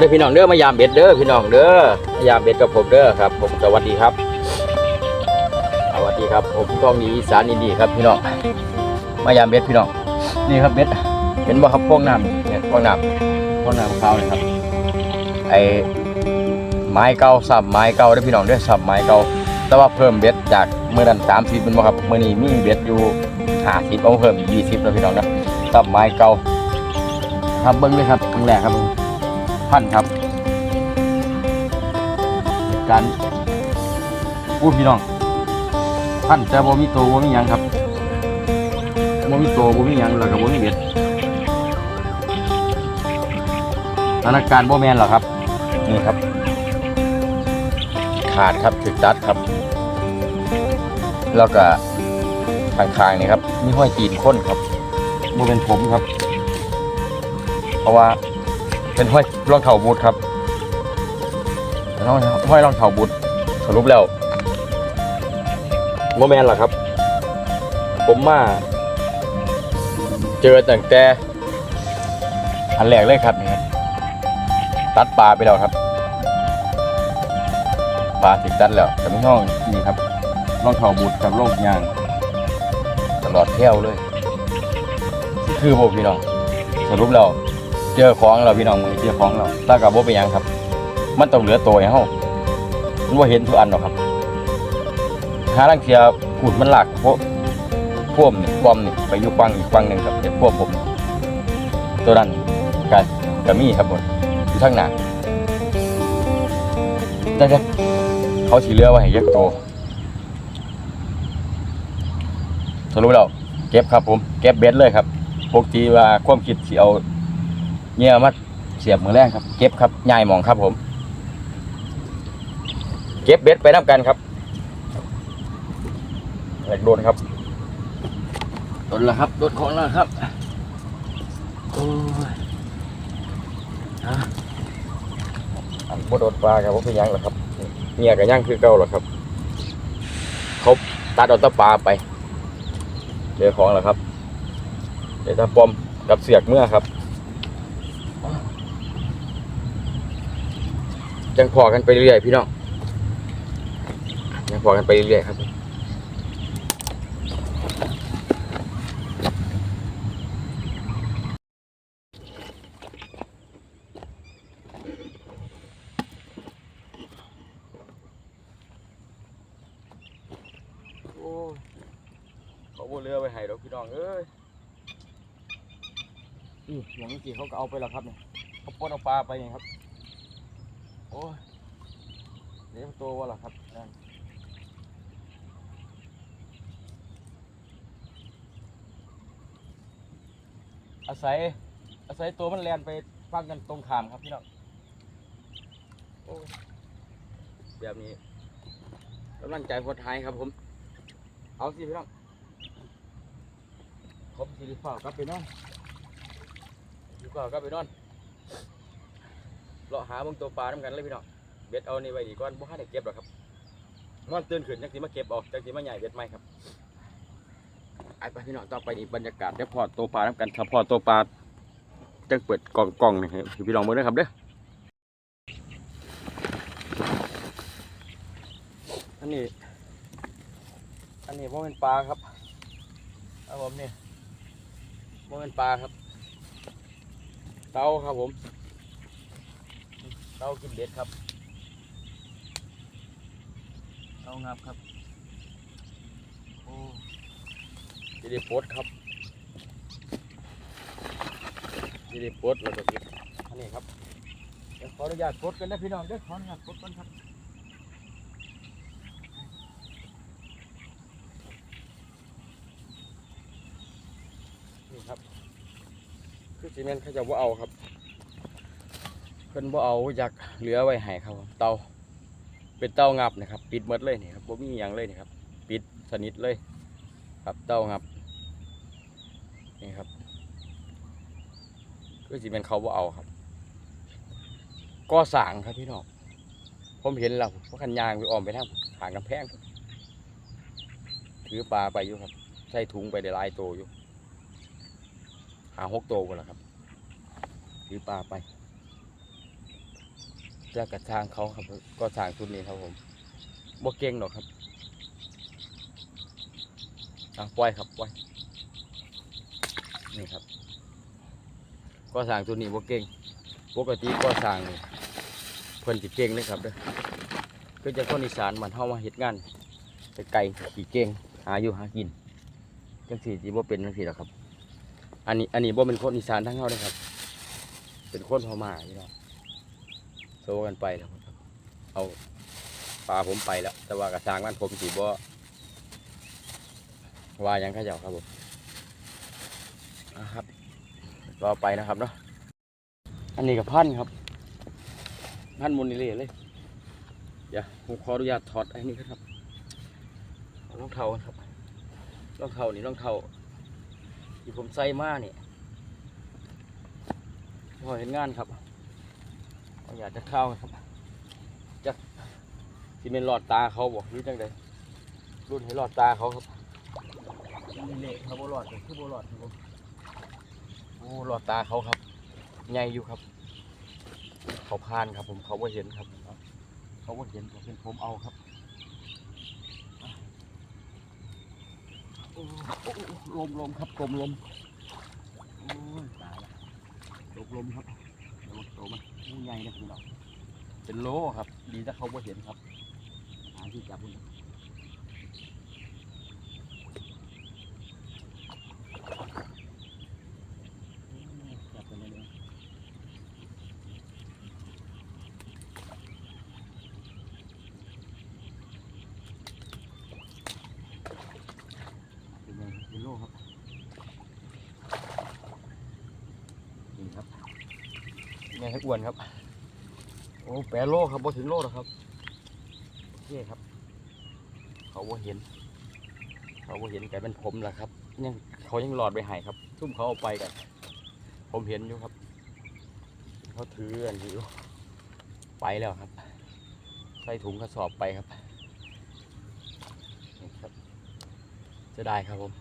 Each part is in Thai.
เด้อพี่น้องเด้อมายามเบ็ดเด้อพี่น้องเด้อมายามเบ็ดกับผมเด้อครับ ผมสวัสดีครับสวัสดีครับ ผมต้องมีสานอินดีครับพี่น้องมายามเบ็ดพี่น้องนี่ครับเบ็ดเห็นบ่ครับพวกน้ำเนี่ยพวกน้ำพวกน้ำขาวเลยครับ ไอไม้เก่าสับไม้เก่าเด้อพี่น้องเด้อสับไม้เก่าแต่ว่าเพิ่มเบ็ดจากเมื่อนั้นสามสิบเป็นบ่ครับเมื่อนี้มีเบ็ดอยู่ห้าสิบเอาเพิ่มยี่สิบแล้วพี่น้องนะสับไม้เก่าครับเบิ้งเลยครับครั้งแรกครับผม พันครับ การพูดพี่น้อง พันแต่บ่มีตัวบ่มีหยังครับบ่มีตัวบ่มีหยังแล้วก็บ่มีเบ็ดสถานการณ์บ่แมนหรอครับ นี่ครับ ขาดครับถึกตัดครับ แล้วก็ข้างนี่ครับมีห้อยจีนข้นครับบ่เป็นผมครับ เพราะว่า เป็นห้อยรองเท้าบูทครับเป็นห้อยห้อยรองเท้าบูทสรุปแล้วโมแมนหรอครับ ผมมาเจอตั้งแต่อันแรกเลยครับนี่ครับตัดปลาไปแล้วครับปลาติดตัดแล้วแต่ไม่ห้องนี่ครับรองเท้าบูทกับโลกยาง ตลอดเที่ยวเลย คือโบพี่น้องสรุปแล้ว เจอของเราพี่น้องมือเจอของเราถ้ากับว่าเป็นหยังครับ มันต้องเหลือตัวให้เฮามันว่าเห็นทุกอันหรอกครับหาลังเทียขูดมันหลักพวกพวมนี่บอมนี่ไปอยู่ฟังอีกฟังหนึ่งครับเด็กพวกผม ตัวนั้นกันกับมี่ครับหมดอยู่ทั้งหน้าแต่เด็กเขาสีเหลือไว้ให้เยอะโตวสรุปแล้วเก็บครับผม เก็บเบ็ดเลยครับปกติว่าความคิดสิเอา เนี่ยมาเสียบมือแรกครับ เก็บครับยายหมองครับผม เก็บเบ็ดไปนับกันครับแหลกโดนครับโดนแล้วครับโดนของแล้วครับโอ้ยอะอันบ่โดนปลาครับว่าเป็นหยังหรอกครับเนี่ยกับย่างคือเก่าหรอกครับเขาตัดเอาแตะปลาไปเดี๋ยวของแล้วครับเดี๋ยวตาปอมกับเสือกเมื่อครับ ยังพอกันไปเรื่อยๆพี่น้องยังพอกันไปเรื่อยๆครับโอ้เขาบเรือไปให้ดอกพี่น้องเอ้ยนี่อย่างนี้สิเขาก็เอาไปแล้วครับเนี่ยเขาปล้นเอาปลาไปเนี่ยครับ โอ้ยเลี้ยงตัววะล่ะครับนั่นอาศัย อาศัยตัวมันแลนไปฟังกันตรงขามครับพี่น้องโอ้ยแบบนี้กำลังใจโคตรไทยครับผม เอาสิพี่น้องผมสิริฟ้ากลับไปนอนสิริฟ้ากลับไปนอน เลาะหาเบางตัวปลาน้ำกันเลยพี่น้องเบ็ดเอานี่ไว้ดีก่อนบ่ให้ได้เก็บหรอกครับนอนตื่นขึ้นจังสิมาเก็บออกจังสิมาใหญ่เบ็ดใหมครับไอ้ไปพี่น้องต่อไปนี่บรรยากาศเดี๋ยวพอตัวปลาน้ำกันถ้าพอตัวปลาจังเปิดกล่องกล่องนี่ให้พี่น้องมือด้วยครับเด้ออันนี้ อันนี้ว่าเป็นปลาครับครับผมนี่ว่าเป็นปลาครับ เต้าครับผม เต้ากินเบ็ดครับเต้างับครับ โอ้ยีดีโพดครับยีดีโพดแล้วก็สิอันนี้ครับ เดี๋ยวขออนุญาตโพดกันนะพี่น้องเด้อขออนุญาตโพดกันครับนี่ครับ คือซีเมนต์เขาจะว่าเอาครับ เพิ่นบ่เอาอยากเหลือไว้ให้ครับ เตาเป็นเตางับนะครับ ปิดหมดเลยนี่ครับบ่มีหยังเลยนี่ครับ ปิดสนิทเลย ครับเตางับนี่ครับคือสิเป็นเขาบ่เอาครับก็สางครับพี่น้องผมเห็นแล้วเพราะคันยางไปอ้อมไปทางหางกำแพงถือปลาไปอยู่ครับใส่ถุงไปได้หลายตัวอยู่ หาหกตัวกันแล้วครับถือปลาไป แล้วกระทางเขาครับ ก็ทางชุดนี้ครับผมบ่เก่งหรอกครับอะปล่อยครับปล่อยนี่ครับ ก็สางชุดนี้บ่เก่งปกติก็สางเพิ่นสิเก่งเลยครับเด้อคือจะคนอีสานมันเฮามาเฮ็ดงานไกลขี่เก่งหาอยู่หากินจังสี่สิบ่เป็นจังสี่หรอครับ อันนี้อันนี้บ่เป็นคนอีสานทั้งเฮาเลยครับ เป็นคนพม่าพี่น้องโซกันไปแล้วครับ เอาปลาผมไปแล้ว แต่ว่ากระสร้างมันผมสิบ่ว่ายังเขาเจ้าครับผมอะครับรอไปนะครับเนาะอันนี้กับพันครับ พันมุนนี่เลยเลยเดี๋ยวผมขออนุญาตถอดไอ้นี่ครับรองเท้าครับรองเท้านี่รองเท้าที่ผมใส่มาเนี่ยพอเห็นงานครับ อยากจะเข้าครับจะที่เป็นหลอดตาเขาบอกหรือจังใดรุ่นให้หลอดตาเขาครับยังมีเละครับบ่หลอดเลยคือบ่หลอดครับผมโอ้หลอดตาเขาครับใหญ่อยู่ครับ เขาพานครับ ผมเขาบ่เห็นครับ เขาบ่เห็นผมเป็นผมเอาครับโอ้โอ้โอ้ลมลมครับกลมลมโอ้ยตายละตกลมครับเดี๋ยวมันโตมัน งูใหญ่นะพี่น้องเป็นโลครับ ดีถ้าเขาบ่เห็นครับหาที่จับมันครับจับไปเลยเป็นไงเป็นโลครับ นี่ครับแม่ ให้อ้วนครับ โอ้แปดโลครับบ่ถึงโลหรอกครับโอเคครับ เขาบ่เห็น เขาบ่เห็นแต่เป็นผมแหละครับยังเขายังหลอดไปหายครับ ทุ่มเขาเอาไปกันผมเห็นอยู่ครับ เขาถืออันนี้อยู่ไปแล้วครับ ใส่ถุงกระสอบไปครับครับจะได้ครับผม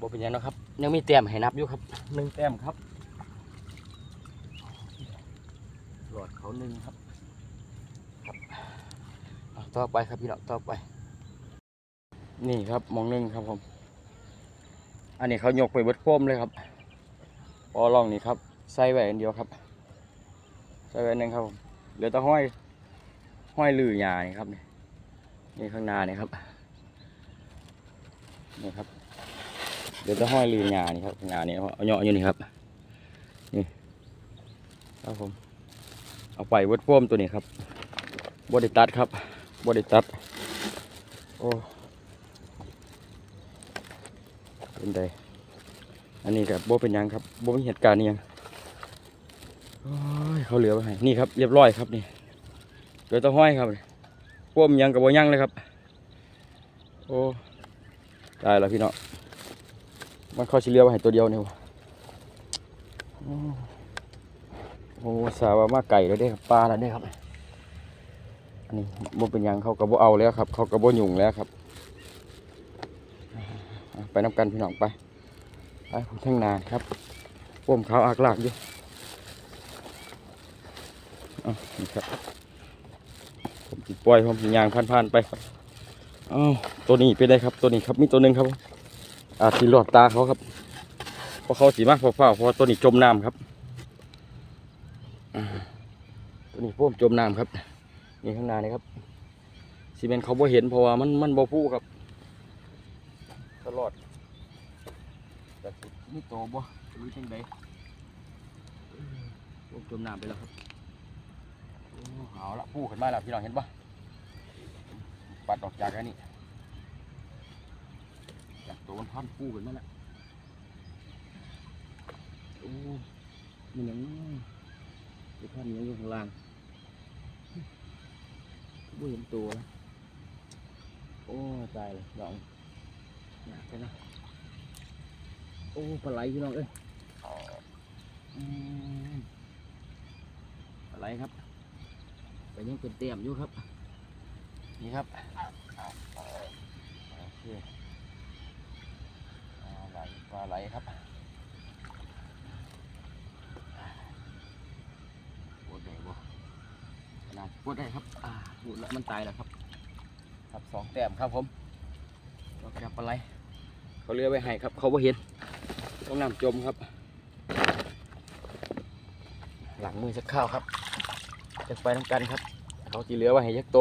บ่ เป็นหยังเนาะครับ ยังมีแต้มให้นับอยู่ครับหนึ่งแต้มครับหลอดเขาหนึ่งครับครับเอาต่อไปครับพี่น้องต่อไป นี่ครับหมองหนึ่งครับผมอันนี้เขายกไปเบิดโคมเลยครับพอลองนี่ครับใส่ไว้อันเดียวครับใส่ไว้อันหนึ่งครับผมเหลือแต่ห้อยห้อยลือหยานี่ครับนี่นี่ข้างหน้านี่ครับนี่ครับ เดี๋ยวจะห้อยลืมงานี่ครับงานี่เอาเหาะอยู่นี่ครับนี่ครับผมเอาไปวัดพ่วมตัวนี้ครับบไดิตัดครับบไดิตัดโอ้เป็นไดอันนี้ครับโบเป็นยังครับโบมีเหตุการณ์ยังเขาเหลือไว้ให้นี่ครับเรียบร้อยครับนี่เดี๋ยวจะห้อยครับพ่วมยังกับโบยังเลยครับ โอ้ได้แล้วพี่เน้อง มันเข้าชิเลียวไว้ให้ตัวเดียวเนี่ยวะโอ้โอ้สาวมาไก่แล้วเด้ครับปลาแล้วเด้ครับ อันนี้บ่เป็นยังเขากระโบเอาแล้วครับ เขากระโบหยุ่งแล้วครับ ไปน้ำกันพี่น้องไปไปผมทั้งนานครับป้มขาวอากลากอยู่อะนี่ครับผมปล่อยผมยางผ่านๆไปครับอ้าวตัวนี้เป็นไงครับตัวนี้ครับมีตัวหนึ่งครับ อาจสิหลอดตาเขาครับเพราะเขาสีมากเฝ้าเพราะตัวนี้จมน้ำครับตัวนี้พวกจมน้ำครับนี่ข้างหน้านี่ครับซีเมนเขาบ่เห็นเพราะว่ามันมันบ่พูครับ ตลอดแต่สิมีโตบ่รือจังใดพวกจมน้ำไปแล้วครับเอาละพูขึ้นมาแล้วพี่น้องเห็นปะปัดออกจากอันนี้ ตัวมันพันคู่กันนั่นแหละโอ้มันยังไอ้พันยังอยู่ข้างล่างไม่เห็นตัวนะโอ้ตายเลยน้องหนักไปนะโอ้ปลาไหลพี่น้องเอ้ยปลาไหลครับไปยังเป็นเตียมอยู่ครับ นี่ครับโอเค ปลาไหลครับปวดได้บ่นาดปวดได้ครับอ่าปวดแล้วมันตายแล้วครับ ครับสองแต้มครับผมเราแกปลาไหลเขาเลือไว้ให้ครับ เขาบ่เห็นต้องนำจมครับ หลังมือสักข้าวครับจะไปทำกันครับ เขาจีเลือไว้ให้ยักษ์โต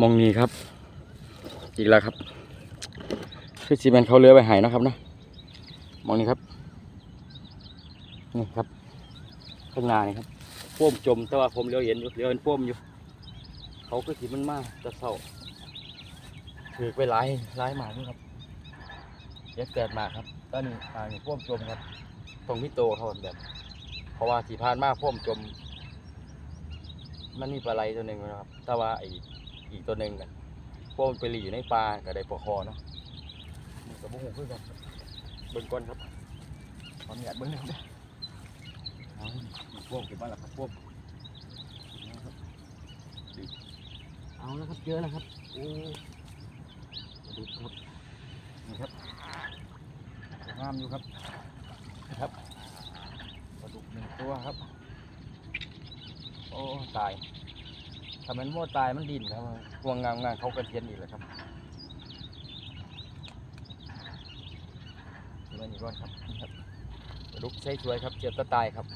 มองนี้ครับ อีกแล้วครับคือซีเมนเขาเลือไว้ให้เนะครับนะมองนี้ครับ นี่ครับข้างหน้านี่ครับพ่วมจมแต่ว่าผมเลี้ยวเห็นอยู่เลี้ยวเห็นพ่วมอยู่ เขาก็สีมันมากจะเศร้าถือไปหลายหลายหมาด้วยครับเย็ดแกดมาครับตอนนี้อ่านี่พ่วมจมครับ ตรงพี่โตเขาแบบเพราะว่าที่ผ่านมากพ่วมจมมันมีปลาไหลตัวหนึ่งนะครับ แต่ว่าไอ้อีกตัวหนึ่งกัน พ่วมไปหลีอยู่ในปลากับได้ปลาคอเนาะมันกับบุ้งขึ้นกันเบิ้งก้อนครับขออนุญาตเบิ้งหนึ่งนะเอาพวกเก็บบ้านละครับพวกนะครับเอาแล้วครับเยอะแล้วครับโอ้ดูครับนี่ครับสวยงามอยู่ครับนะครับปลาดุกหนึ่งตัวครับ โอ้ตาย ถ้ามันโม่ตายมันดินครับพวงงามงานเขากระเทียนอีกแล้วครับเดี๋ยวนี่ก่อนครับครับลุกใช้สวยครับเจียบตะตายครับ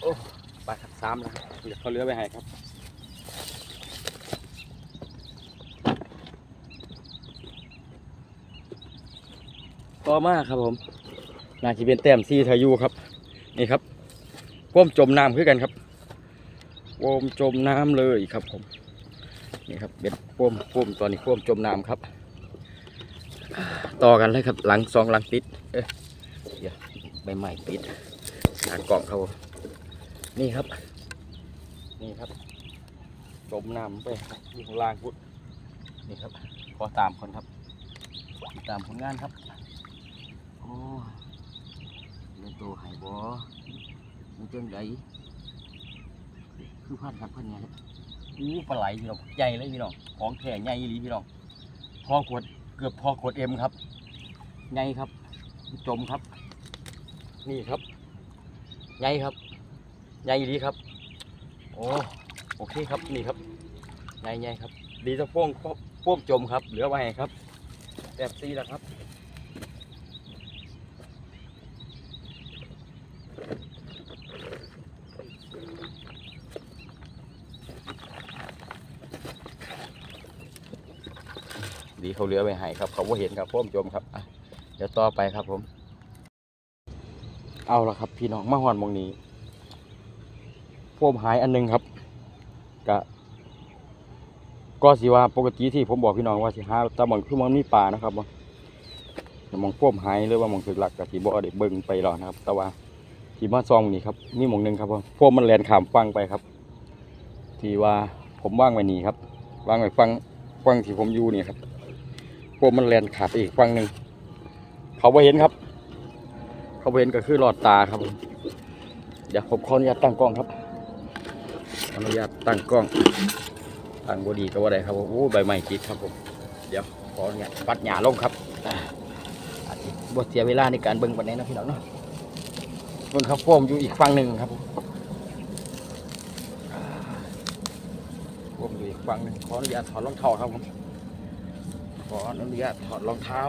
โอ้ไปครับสามแล้วครับเดี๋ยวเขาเลื้อไปให้ครับต่อมาครับผมนาจะเป็นแต้มซีทายูครับ นี่ครับพ่วมจมน้ำคือกันครับ พ่วมจมน้ำเลยครับผมนี่ครับเบ็ดพ่วมพ่วมตอนนี้พ่วมจมน้ำครับ ต่อกันเลยครับหลังสองหลังติด เอ๊ะใบใหม่ปิดหากล่องครับนี่ครับ นี่ครับจมน้ำไปอยู่ข้างล่างพุดนี่ครับขอตามคนครับ ตามผลงานครับโอ้เล่นตัวไห่บอมันเจังได คือพันครับพันไงครับอู้ปลาไหลพี่น้องใหญ่เลยพี่น้องของแข็งใหญ่อีหลีพี่น้องพอขวดเกือบพอขวดเอ็มครับใหญ่ครับ จมครับ นี่ครับใหญ่ครับใหญ่ดีครับ โอ้โอเคครับนี่ครับใหญ่ใหญ่ครับ ดีตะพ่วงพ่วงจมครับ เหลือไว้ครับแบบซีแล้วครับีเขาเหลือไว้ให้ครับ เขาบ่เห็นครับพ่วงจมครับเดี๋ยวต่อไปครับผม เอาละครับ พี่น้องมาหอนมองนี้พวมหายอันหนึงครับกะก็สิว่าปกติที่ผมบอกพี่น้องว่าสิหาแตะมองคือมันมีป่านะครับบ่แต่มองพวมหายหรือว่ามองถึกหลักกะสิบ่ได้เบิ่งไปหรอกนะครับ แต่ว่าที่มาซองนี่ครับนี่มองหนึงครับผมพวมมันแลนขามฟังไปครับ ที่ว่าผมว่างไว้นี่ครับว่างไว้ฟังฟังที่ผมอยู่นี่ครับ พวมมันแลนขาดไปอีกฟังหนึ่งเขาบ่เห็นครับ เขาบ่เห็นก็คือหลอดตาครับผมเดี๋ยวผมขออนุญาตตั้งกล้องครับอนุญาตตั้งกล้องตั้งบอดีก็ว่าได้ครับผมโอ้ใบไม้ติดครับผมเดี๋ยวขออนุญาตปัดหญ้าลงครับอาอาจจะบ่เสียเวลาในการเบิ่งปันนี้นะพี่น้องเนาะเบิ่งครับโฟมอยู่อีกฝั่งหนึ่งครับผมอ่าโฟมอยู่อีกฝั่งหนึ่งขออนุญาตถอดรองเท้าครับผม ขออนุญาตถอดรองเท้า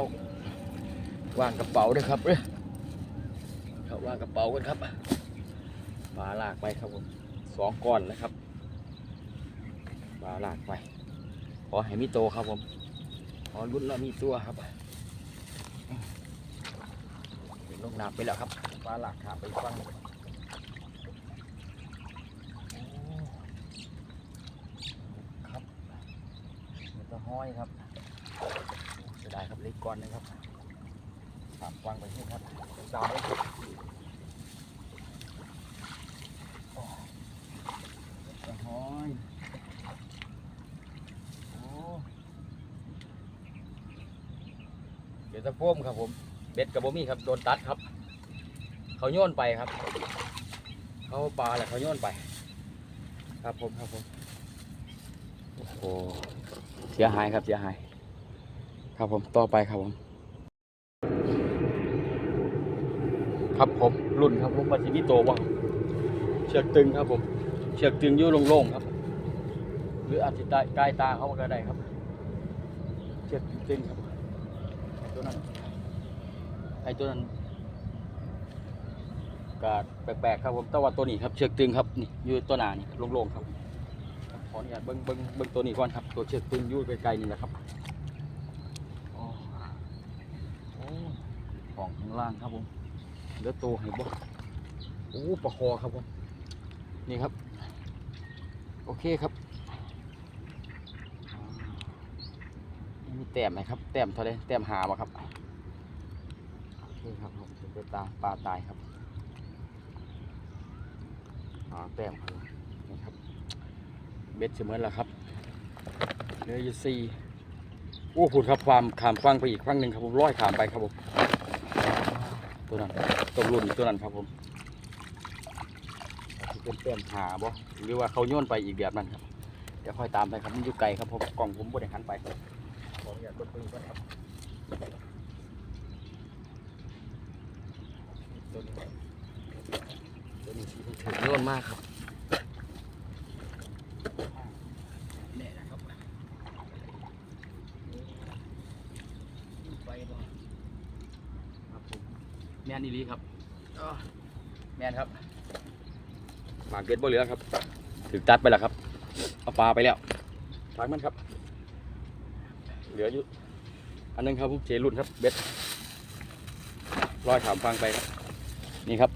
วางกระเป๋าด้วยครับเอ้ยเขาวางกระเป๋ากันครับปลาลากไปครับผมสองก้อนนะครับปลาลากไปขอให้มีโตครับผมขอรุ่นแล้วมีตัวครับลงน้ำไปแล้วครับปลาหลากขาไปฟังครับมันจะห้อยครับ ได้ครับเล็กก้อนนะครับขามฟังไปนี่ครับดาวเลยครับกระห้อยโอ้เดี๋ยวจะพ่มครับผม เบ็ดกับบ่มีครับโดนตัดครับ เขาโยนไปครับ เขาปลาแหละเขาโยนไป ครับผมครับผม โอ้เสียหายครับเสียหาย ครับผมต่อไปครับผม ครับผมรุ่นครับผมมาสิมีโตบ่าเชือกตึงครับผม เชือกตึงอยู่โล่งๆครับ หรืออาจจะใต้ใกล้ตาเขาก็ได้ครับ เชือกตึงครับตัวนั้นไอ้ตัวนั้นก็แปลกๆครับผมแต่ว่าตัวนี้ครับเชือกตึงครับนี่อยู่ตัวหนานี่โล่งๆครับขออนุญาตเบิ้งเบิ้งเบิ้งตัวนี้ก่อนครับ ตัวเชือกตึงยู่ไกลๆนี่แหละครับอ๋อโอ้ ของข้างล่างครับผมเหลือตัวให้บ่โอ้ปลาคอครับผมนี่ครับ โอเคครับอ่ามีแต้มไหมครับ แต้มเท่าไรแต้มหาบ่ครับโอเคครับผมเป็นตาปลาตายครับหาแต้มครับนี่ครับเบ็ดเสมอแล้วครับเหลืออยู่สี่โอ้ผุดครับความขามฟังไปอีกฟังหนึ่งครับผมร้อยขามไปครับผม ตัวนั้นตัวรุ่นตัวนั้นครับผมเป็นเพื่อนหาบ่หรือว่าเขาโยนไปอีกแบบนั้นครับเดี๋ยวค่อยตามไปครับมันอยู่ไกลครับผมกล่องผมบริหารไปขออนุญาตกดปืนก่อนครับตัวนี้ตัวนี้ที่ถูกโยนมากครับนี่นะครับไปบ่ครับผมแม่นอีหลีครับอ้อแม่นครับ เบ็ดบ่เหลือครับถึงตัดไปแล้วครับ เอาปลาไปแล้วทางมันครับ เหลืออยู่อันนึงครับผมเจรุ่นครับ เบ็ดลอยขามฟังไปครับนี่ครับ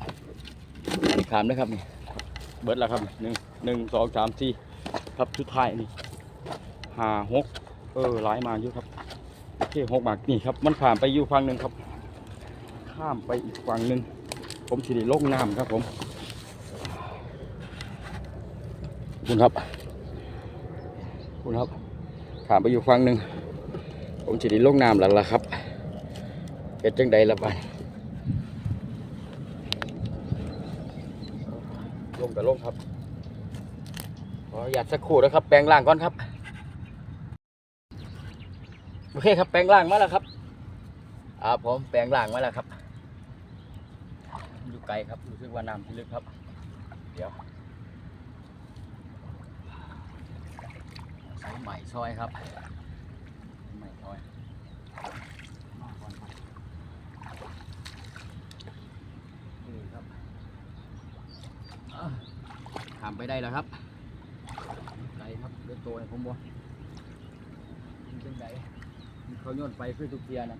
นี่ขามนะครับนี่เบิดแล้วครับหนึ่งหนึ่งสองสามสี่ครับชุดท้ายนี่ห้าหกเออหลายมาอยู่ครับโอเคหกหมากนี่ครับ มันผ่านไปอยู่ฝั่งหนึ่งครับ ข้ามไปอีกฝั่งหนึ่งผมสิได้ลงน้ำครับผม คุณครับ คุณครับข้ามไปอยู่ฝั่งหนึ่งผมสิได้ลงน้ำแล้วล่ะครับเป็นจังใดละบ้านลงกับลงครับขออนุญาตสักครู่นะครับ แปลงร่างก่อนครับ โอเคครับ แปลงร่างมาแล้วครับอ่าผมแปลงร่างมาแล้วครับ อยู่ไกลครับรู้สึกว่าน้ำที่ลึกครับ เดี๋ยว ช้ใหม่ซอยครับใหม่ซอยมาก่อนครับนี่ครับถามไปได้แล้วครับไกลครับเดือตัวให้ผมบ่มันเป็นไงเขาโยนไปคือทุกเทียนะ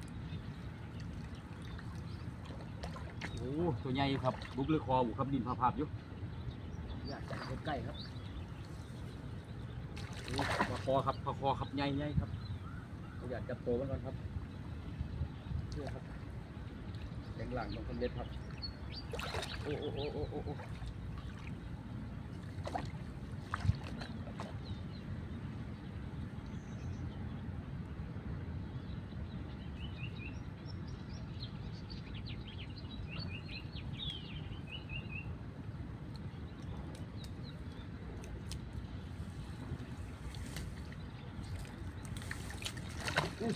โอ้ตัวใหญ่ครับบุกเลยคอบุกครับดินผาบอยู่อยากจับใกล้ๆครับ ปลาคอครับปลาคอครับใหญ่ใหญ่ครับอยากจับตัวมันก่อนครับเชื่อครับแข็งหลังต้องสำเร็จครับ โอ้โอ้โอ้โอ้โอ้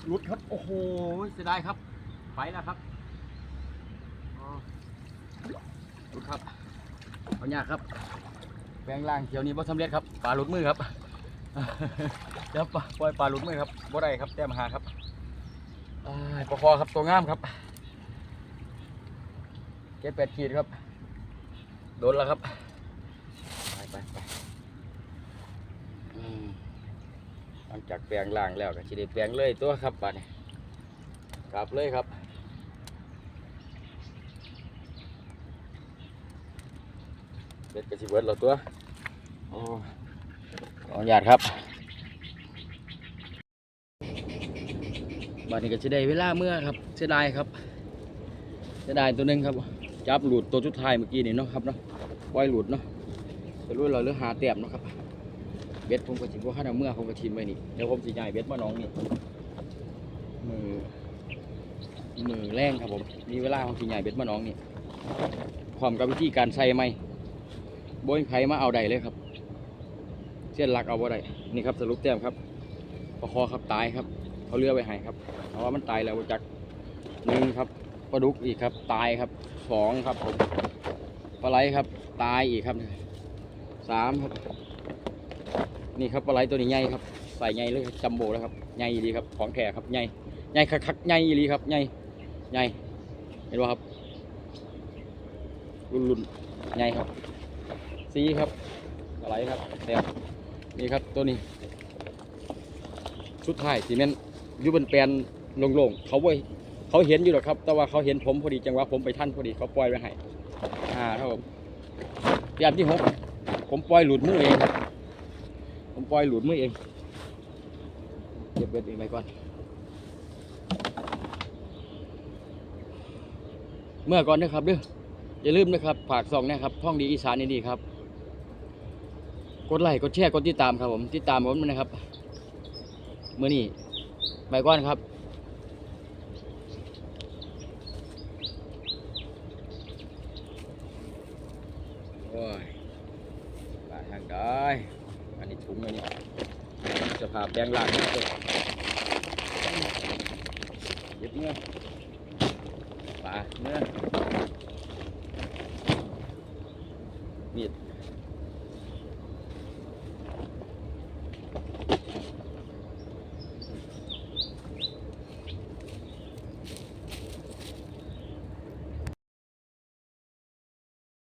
หลุดครับ โอ้โหเสียดายครับ ไปแล้วครับหลุดครับเอายากครับ แปลงร่างเขียวนี้บ่สำเร็จครับปลาหลุดมือครับเดี๋ยวปล่อยปล่อยปลาหลุดมือครับบ่ได้ครับแต้มหาครับอปลาคอครับตัวงามครับเจ็ดแปดขีดครับ โดนแล้วครับ ไปไปไปอืม หลังจากแปลงล่างแล้วก็สิได้แปลงเลยตัวครับบัดนี้กลับเลยครับเด็ดกระสิเบิดเราตัวโอ้ขออนุญาตครับบัดนี้ก็สิได้เวลาเมื่อครับเสียดายครับเสียดายตัวหนึงครับ จับหลุดตัวสุดท้ายเมื่อกี้นี่เนาะครับเนาะปล่อยหลุดเนาะจะรู้เราเรื่องหาแต้มเนาะครับ เบ็ดผมก็สิบ่คันเอาเมื่อผมก็ทิมไว้นี่เดี๋ยวผมสิย้ายเบ็ดมาน้องนี่มือมือแรงครับผมมีเวลาผมสิย้ายเบ็ดมาน้องนี่พร้อมกับวิธีการใส่ไม้บ่มีไผมาเอาได้เลยครับเส้นหลักเอาบ่ได้นี่ครับสรุปแต้มครับปลาคอครับตายครับเขาเลือไปให้ครับเพราะว่ามันตายแล้วจักหนึ่งครับปลาดุกอีกครับ ตายครับสองครับผมปลาไหลครับ ตายอีกครับสามครับ นี่ครับปลาไหลตัวนี้ใหญ่ครับใส่ใหญ่เลยจัมโบ้แล้วครับใหญ่ดีครับของแท้ครับใหญ่ใหญ่คักๆใหญ่ดีครับใหญ่ใหญ่เห็นไหมครับรุ่นๆใหญ่ครับสีครับปลาไหลครับแซ่บนี่ครับตัวนี้ชุดท้ายสีเมนยูบนแปลนโล่งๆเขาไว้เขาเห็นอยู่หรอกครับ แต่ว่าเขาเห็นผมพอดีจังหวะผมไปท่านพอดีเขาปล่อยไว้ให้อ่าครับผมเตรียมที่หกผมปล่อยหลุดมือเองครับ ปล่อยหลุดมือเองเก็บเบ็ดเองไปก่อน เมื่อก่อนนะครับเด้ออย่าลืมนะครับฝากส่องนะครับท่องดีอีสานนี่ดีครับ กดไลค์กดแชร์กดติดตามครับผมติดตามผมนะครับเมื่อนี้ไปก่อนครับโอ้ยไปทางได้ ถุงเลยเนี้สภาพแบงล่างเลยเย็บเมื่อปลาเมื่อมีด